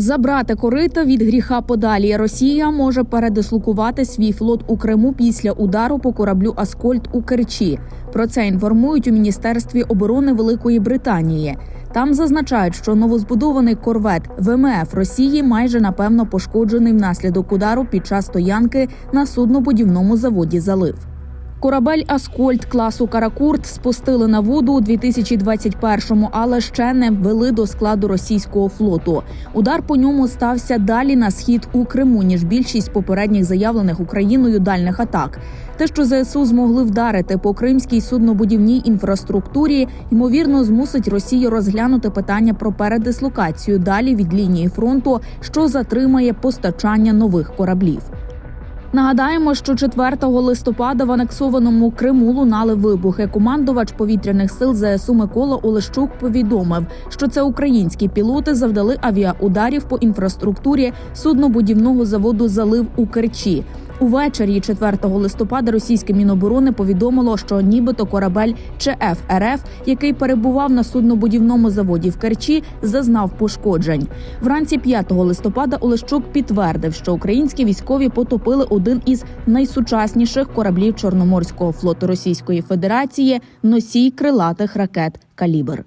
Забрати корита від гріха подалі. Росія може передислокувати свій флот у Криму після удару по кораблю Аскольд у Керчі. Про це інформують у міністерстві оборони Великої Британії. Там зазначають, що новозбудований корвет ВМФ Росії майже напевно пошкоджений внаслідок удару під час стоянки на суднобудівному заводі Залив. Корабель Аскольд класу Каракурт спустили на воду у 2021-му, але ще не ввели до складу російського флоту. Удар по ньому стався далі на схід у Криму, ніж більшість попередніх заявлених Україною дальних атак. Те, що ЗСУ змогли вдарити по кримській суднобудівній інфраструктурі, ймовірно, змусить Росію розглянути питання про передислокацію далі від лінії фронту, що затримає постачання нових кораблів. Нагадаємо, що 4 листопада в анексованому Криму лунали вибухи. Командувач повітряних сил ЗСУ Микола Олещук повідомив, що це українські пілоти завдали авіаударів по інфраструктурі суднобудівного заводу Залив у Керчі. Увечері 4 листопада російське міноборони повідомило, що нібито корабель ЧФ РФ, який перебував на суднобудівному заводі в Керчі, зазнав пошкоджень. Вранці 5 листопада Олещук підтвердив, що українські військові потопили один із найсучасніших кораблів Чорноморського флоту Російської Федерації носій крилатих ракет Калібр.